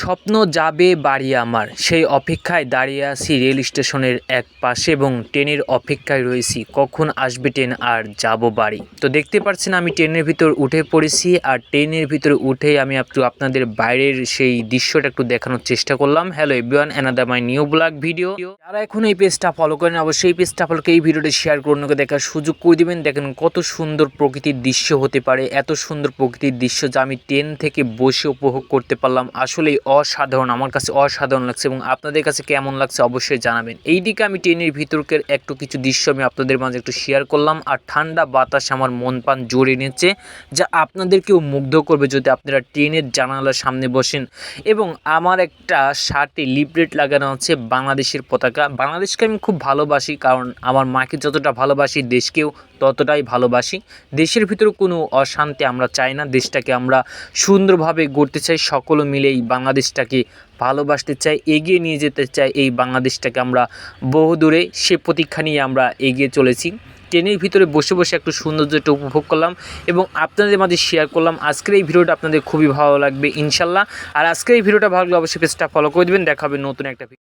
স্বপ্ন যাবে বাড়ি আমার। সেই অপেক্ষায় দাঁড়িয়ে আছি রেল স্টেশনের এক পাশে এবং ট্রেনের অপেক্ষায় রয়েছি। কখন আসবে ট্রেন আর যাব বাড়ি? তো দেখতে পাচ্ছেন আমি ট্রেনের ভিতর উঠে পড়েছি আর ট্রেনের ভিতরে উঠেই আমি একটু আপনাদের বাইরের সেই দৃশ্যটা একটু দেখানোর চেষ্টা করলাম। Hello everyone another my new blog video যারা এখন এই পেজটা ফলো করেন, অবশ্যই এই পেজটা ফলোকে এই ভিডিওটি শেয়ার করে অন্যকে দেখার সুযোগ করে দিবেন। দেখেন কত সুন্দর প্রকৃতির দৃশ্য হতে পারে, এত সুন্দর প্রকৃতির দৃশ্য যা আমি ট্রেন থেকে বসে উপভোগ করতে পারলাম। আসলেই অসাধারণ, আমার কাছে অসাধারণ লাগছে এবং আপনাদের কাছে কেমন লাগছে অবশ্যই জানাবেন। এইদিকে আমি ট্রেনের ভিতরকের একটু কিছু দৃশ্য আমি আপনাদের মাঝে একটু শেয়ার করলাম আর ঠান্ডা বাতাস আমার মন পান জোরে নিচ্ছে, যা আপনাদেরকেও মুগ্ধ করবে যদি আপনারা ট্রেনের জানালার সামনে বসেন। এবং আমার একটা শার্টে লিপলেট লাগানো আছে বাংলাদেশের পতাকা। বাংলাদেশকে আমি খুব ভালোবাসি কারণ আমার মাকে যতটা ভালোবাসি, দেশকেও ততটাই ভালোবাসি। দেশের ভিতরে কোনো অশান্তি আমরা চাই না, দেশটাকে আমরা সুন্দরভাবে গড়তে চাই, সকলে মিলে এই বাংলাদেশটাকে ভালোবাসতে চাই এগিয়ে নিয়ে যেতে চাই এই বাংলাদেশটাকে আমরা বহু দূরে। সে প্রতীক্ষা নিয়ে আমরা এগিয়ে চলেছি। ট্রেনের ভিতরে বসে বসে একটু সৌন্দর্যটা উপভোগ করলাম এবং আপনাদের মাঝে শেয়ার করলাম। আজকের এই ভিডিওটা আপনাদের খুবই ভালো লাগবে, ইনশাল্লাহ। আর আজকের এই ভিডিওটা ভালো লাগলে অবশ্যই পেজটা ফলো করে দেবেন। দেখা নতুন একটা।